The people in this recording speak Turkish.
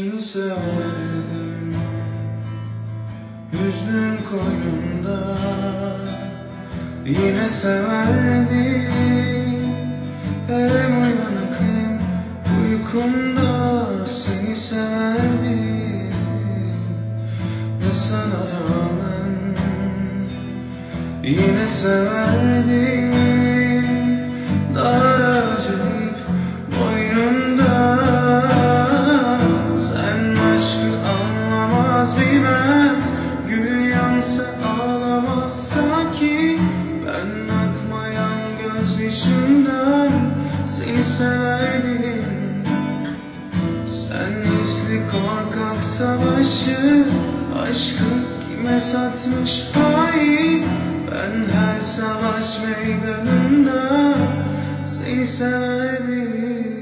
Seni severdim Hüznün koynumda Yine severdim Hem uyanık hem uykumda Seni severdim Ve sana rağmen. Yine severdim anlamaz bilmez Gül yansa ağlamaz. Sanki Ben akmayan gözyaşımdan Seni severdim sen hisli korkak savaşı Aşkı kime satmış hain Ben her savaş meydanında Seni severdim